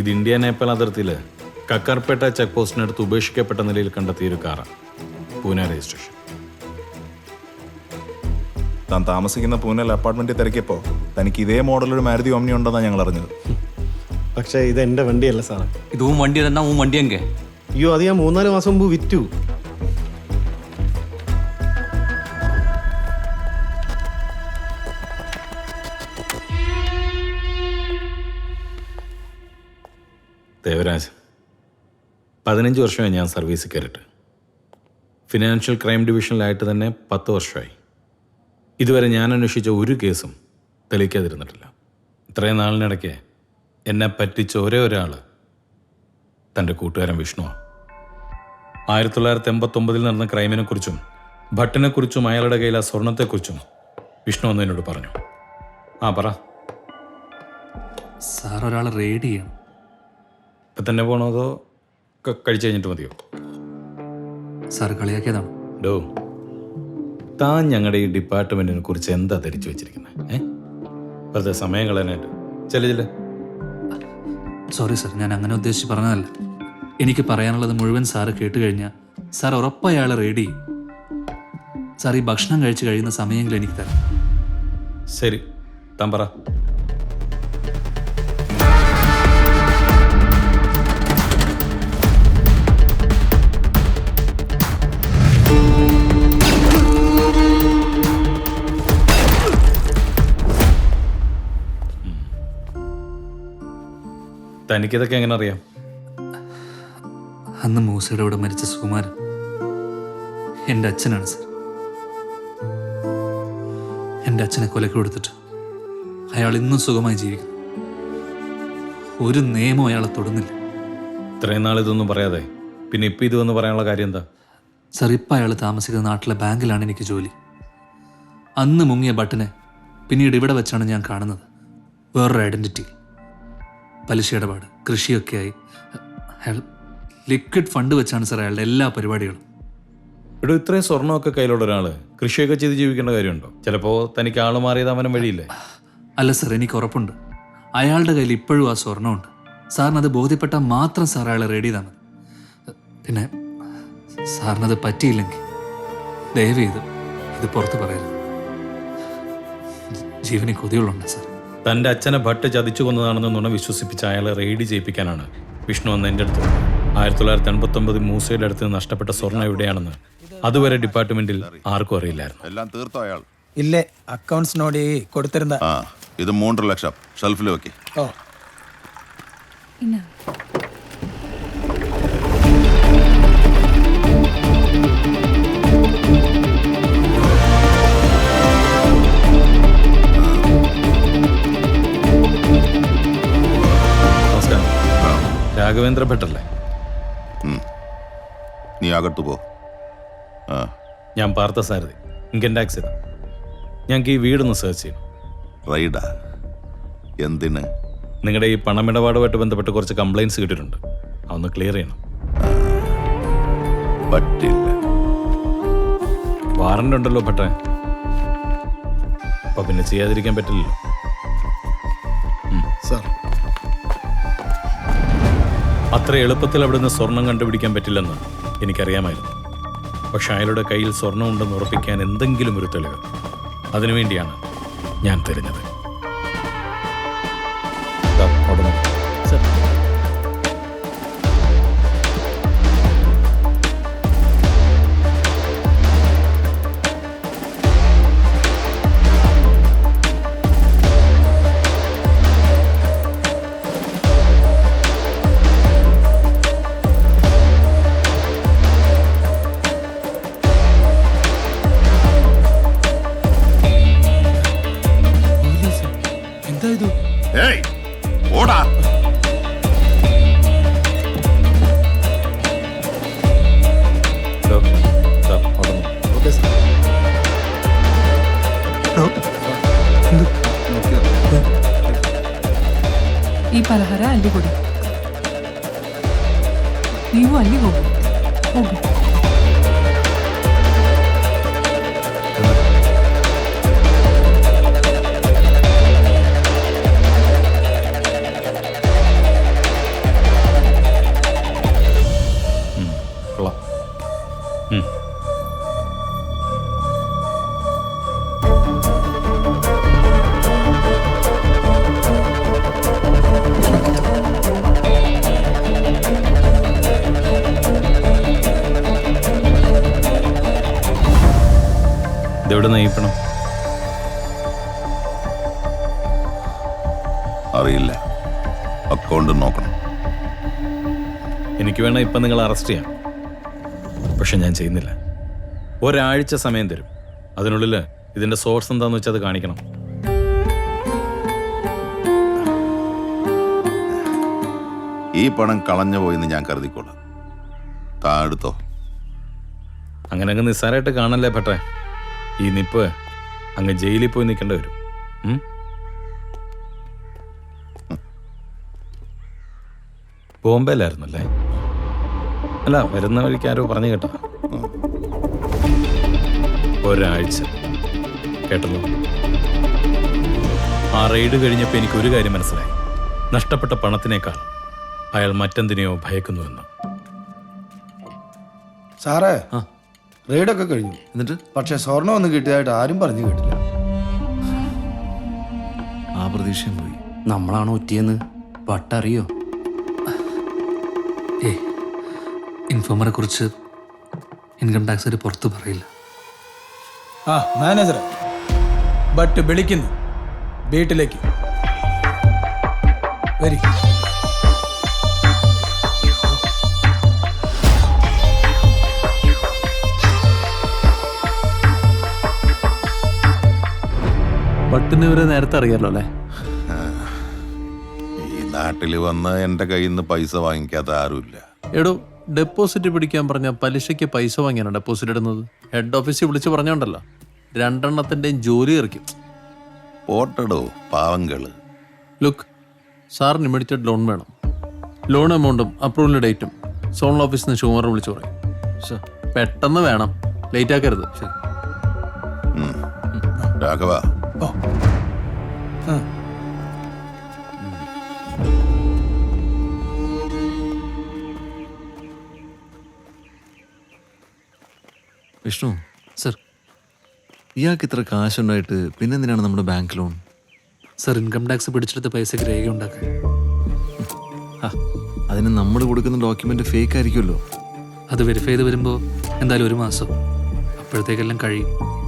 ഇത് ഇന്ത്യ നേപ്പാൾ അതിർത്തിയിൽ കക്കാർപേട്ട ചെക്ക് പോസ്റ്റിനടുത്ത് ഉപേക്ഷിക്കപ്പെട്ട നിലയിൽ കണ്ടെത്തിയ ഒരു കാറാണ്. പൂനെ രജിസ്ട്രേഷൻ താൻ താമസിക്കുന്ന പൂനെ അപ്പാർട്ട്മെന്റ് തിരക്കിയപ്പോ തനിക്ക് ഇതേ മോഡൽ ഒരു മാരുതി ഓമ്നി ഉണ്ടെന്നാണ് ഞങ്ങൾ അറിഞ്ഞത്. പക്ഷേ ഇത് എന്റെ വണ്ടിയല്ല സാറേ. ഇതും വണ്ടി എന്നാ വണ്ടി അയ്യോ അത് ഞാൻ മൂന്നാൽ മാസം മുമ്പ് വിറ്റു. ദേവരാജ് പതിനഞ്ച് വർഷമായി ഞാൻ സർവീസ് കയറിയിട്ട് ഫിനാൻഷ്യൽ ക്രൈം ഡിവിഷനിലായിട്ട് തന്നെ പത്ത് വർഷമായി. ഇതുവരെ ഞാൻ അന്വേഷിച്ച ഒരു കേസും തെളിയിക്കാതിരുന്നിട്ടില്ല. ഇത്രയും നാളിനിടയ്ക്ക് എന്നെ പറ്റിച്ച ഒരേ ഒരാൾ തന്റെ കൂട്ടുകാരൻ വിഷ്ണുവാണ് ആയിരത്തി തൊള്ളായിരത്തി എൺപത്തൊമ്പതിൽ നടന്ന ക്രൈമിനെക്കുറിച്ചും ഭട്ടിനെക്കുറിച്ചും അയാളുടെ കയ്യിൽ ആ സ്വർണത്തെക്കുറിച്ചും വിഷ്ണു എന്നോട് പറഞ്ഞു. ആ പറ. സാർ ഒരാൾ റെയ്ഡ് ചെയ്യണം. ഇപ്പം തന്നെ പോകണോ അതോ കഴിച്ചു കഴിഞ്ഞിട്ട് മതിയോ? സാർ കളിയാക്കിയതാണ്? ഡോ താൻ ഞങ്ങളുടെ ഈ ഡിപ്പാർട്ട്മെന്റിനെ കുറിച്ച് എന്താ ധരിച്ചു വെച്ചിരിക്കുന്നത് ഏ? വെറുതെ സമയം കളയാനായിട്ട്. ചില ചില സോറി സാർ ഞാൻ അങ്ങനെ ഉദ്ദേശിച്ച് പറഞ്ഞതല്ല. എനിക്ക് പറയാനുള്ളത് മുഴുവൻ സാറ് കേട്ട് കഴിഞ്ഞാൽ സാർ ഉറപ്പായി അയാളെ ചെയ്യും. സാർ ഈ ഭക്ഷണം കഴിച്ച് കഴിയുന്ന സമയമെങ്കിലും എനിക്ക് തരാം. ശരി താൻ പറ. തനിക്കിതൊക്കെ എങ്ങനെ അറിയാം? അന്ന് മൂസയുടെ കൂടെ മരിച്ച സുകുമാരൻ എന്റെ അച്ഛനാണ് സർ. എന്റെ അച്ഛനെ കൊലക്ക് കൊടുത്തിട്ട് അയാൾ ഇന്നും സുഖമായി ജീവിക്കുന്നു. ഒരു നിയമം അയാളെ തൊടുന്നില്ല. ഇത്രയും നാൾ ഇതൊന്നും പറയാതെ. പിന്നെ ഇപ്പം ഇത് വന്ന് പറയാനുള്ള കാര്യം എന്താ? സർ ഇപ്പം അയാൾ താമസിക്കുന്ന നാട്ടിലെ ബാങ്കിലാണ് എനിക്ക് ജോലി. അന്ന് മുങ്ങിയ ബട്ടനെ പിന്നീട് ഇവിടെ വെച്ചാണ് ഞാൻ കാണുന്നത്. വേറൊരു ഐഡന്റിറ്റി പലിശ ഇടപാട് കൃഷിയൊക്കെയായി. അയാൾ ലിക്വിഡ് ഫണ്ട് വെച്ചാണ് സാർ അയാളുടെ എല്ലാ പരിപാടികളും. ഇവിടെ ഇത്രയും സ്വർണമൊക്കെ കയ്യിലുള്ള ഒരാൾ കൃഷിയൊക്കെ ചെയ്ത് ജീവിക്കേണ്ട കാര്യമുണ്ടോ? ചിലപ്പോൾ തനിക്ക് ആൾ മാറിയത് അവനും വഴിയില്ലേ? അല്ല സാർ എനിക്ക് ഉറപ്പുണ്ട്. അയാളുടെ കയ്യിൽ ഇപ്പോഴും ആ സ്വർണമുണ്ട്. സാറിനത് ബോധ്യപ്പെട്ടാൽ മാത്രം സാർ അയാളെ റെഡി തന്നെ പിന്നെ സാറിനത് പറ്റിയില്ലെങ്കിൽ ദയവ് ചെയ്ത് ഇത് പുറത്ത് പറയരുത്. ജീവന് കൊതികളുണ്ട് സാർ തന്റെ അച്ഛനെ ഭട്ട് ചതിച്ചു കൊന്നതാണെന്ന് നുണ വിശ്വസിപ്പിച്ച് അയാളെ റെയ്ഡ് ചെയ്യിപ്പിക്കാനാണ്. വിഷ്ണു അന്ന് എന്റെ അടുത്ത്. ആയിരത്തി തൊള്ളായിരത്തി എൺപത്തി മൂസയുടെ അടുത്ത് നഷ്ടപ്പെട്ട സ്വർണം എവിടെയാണെന്ന് അതുവരെ ഡിപ്പാർട്ട്മെന്റിൽ ആർക്കും അറിയില്ലായിരുന്നു. എല്ലാം തീർത്തോ അയാൾ? ഇല്ലേ അക്കൗണ്ട്സ് നോടി കൊടുത്തിരുന്ന ഇത് മൂന്നര ലക്ഷം. ഷെൽഫിൽ വെക്കേ. ഓ. രാഘവേന്ദ്ര ഭട്ടല്ലേ നീ അകത്തു പോ. ആ. ഞാൻ പാർത്ഥ സാരഥി. ഇൻകം ടാക്സ് ചെയ്ത ഞങ്ങൾക്ക് ഈ വീടൊന്ന് സെർച്ച് ചെയ്യണം. റൈഡാ? എന്തിന്? നിങ്ങളുടെ ഈ പണമിടപാടുമായിട്ട് ബന്ധപ്പെട്ട് കുറച്ച് കംപ്ലൈന്റ്സ് കിട്ടിയിട്ടുണ്ട്. അതൊന്ന് ക്ലിയർ ചെയ്യണം. പറ്റില്ല. വാറണ്ട് ഉണ്ടല്ലോ ഭട്ടെ അപ്പൊ പിന്നെ ചെയ്യാതിരിക്കാൻ പറ്റില്ലല്ലോ. സാർ അത്ര എളുപ്പത്തിൽ അവിടുന്ന് സ്വർണം കണ്ടുപിടിക്കാൻ പറ്റില്ലെന്ന് എനിക്കറിയാമായിരുന്നു. പക്ഷെ അയാളുടെ കയ്യിൽ സ്വർണം ഉണ്ടെന്ന് ഉറപ്പിക്കാൻ എന്തെങ്കിലും ഒരു തെളിവ്. അതിനുവേണ്ടിയാണ് ഞാൻ തിരഞ്ഞത് ಪಲಹಾರ ಅಲ್ಲಿ ಕೊಡಿ ನೀವು ಅಲ್ಲಿ ಹೋಗಿ ಹೋಗಿ എവിടെ നയിപ്പണം? അറിയില്ല. അക്കൗണ്ട് നോക്കണം. എനിക്ക് വേണം ഇപ്പം നിങ്ങൾ അറസ്റ്റ് ചെയ്യാം. പക്ഷെ ഞാൻ ചെയ്യുന്നില്ല. ഒരാഴ്ച സമയം തരും. അതിനുള്ളിൽ ഇതിന്റെ സോഴ്സ് എന്താണെന്ന് വെച്ചാൽ അത് കാണിക്കണം. ഈ പണം കളഞ്ഞു പോയെന്ന് ഞാൻ കരുതിക്കോളാം. താ എടുത്തോ. അങ്ങനെ അങ്ങ് നിസ്സാരമായിട്ട് കാണല്ലേ പറ്റേ ഈ നിപ്പ് അങ്ങ് ജയിലിൽ പോയി നിൽക്കേണ്ടി വരും. ബോംബെയിലായിരുന്നു അല്ലേ അല്ല വരുന്ന വഴിക്ക് ആരോ പറഞ്ഞു കേട്ടോ. ഒരാഴ്ച. കേട്ടല്ലോ? ആ റെയ്ഡ് കഴിഞ്ഞപ്പോൾ എനിക്ക് ഒരു കാര്യം മനസ്സിലായി. നഷ്ടപ്പെട്ട പണത്തിനേക്കാൾ അയാൾ മറ്റെന്തിനെയോ ഭയക്കുന്നുവെന്ന്. സാറേ റെയ്ഡൊക്കെ കഴിഞ്ഞു. എന്നിട്ട് പക്ഷെ സ്വർണം ഒന്നും കിട്ടിയതായിട്ട് ആരും പറഞ്ഞു കേട്ടില്ല. ആ പ്രതീക്ഷയും പോയി. നമ്മളാണോ ഒറ്റിയെന്ന്? പട്ടറിയോ ഏ ഇൻഫോമറെ കുറിച്ച് ഇൻകം ടാക്സ് പുറത്ത് പറയില്ല. ആ മാനേജർ ബട്ട് വിളിക്കുന്നു. വീട്ടിലേക്ക്. വരി ബട്ടിന് ഇവരെ നേരത്തെ അറിയാലോ അല്ലേ? ഈ നാട്ടിൽ വന്ന് എന്റെ കയ്യിൽ നിന്ന് പൈസ വാങ്ങിക്കാത്ത ആരുമില്ല. എടോ ഡെപ്പോസിറ്റ് പിടിക്കാൻ പറഞ്ഞ പലിശയ്ക്ക് പൈസ വാങ്ങിയാണ് ഡെപ്പോസിറ്റ് ഇടുന്നത്? ഹെഡ് ഓഫീസിൽ വിളിച്ച് പറഞ്ഞോണ്ടല്ലോ. രണ്ടെണ്ണത്തിന്റെയും ജോലി ഇറക്കും. പോട്ടടോ പാവങ്ങൾ. ലുക്ക് സാറിന് ഇമ്മീഡിയറ്റ് ലോൺ വേണം. ലോൺ എമൗണ്ടും അപ്രൂവൽ ഡേറ്റും സോൺ ഓഫീസിൽ നിന്ന് ഷുമർ വിളിച്ചു പറയും. പെട്ടെന്ന് വേണം. ലേറ്റ് ആക്കരുത്. രാഘവ. ഓ. ആ. വിഷ്ണു. സർ. ഇയാൾക്ക് ഇത്ര കാശുണ്ടായിട്ട് പിന്നെന്തിനാണ് നമ്മുടെ bank loan? Sir income tax പിടിച്ചെടുത്ത പൈസക്ക് രേഖ ഉണ്ടാക്കാൻ. അതിന് നമ്മൾ കൊടുക്കുന്ന ഡോക്യുമെന്റ് ഫേക്ക് ആയിരിക്കുമല്ലോ അത് വെരിഫൈ ചെയ്ത് വരുമ്പോൾ എന്തായാലും ഒരു മാസം. അപ്പോഴത്തേക്കെല്ലാം കഴിയും.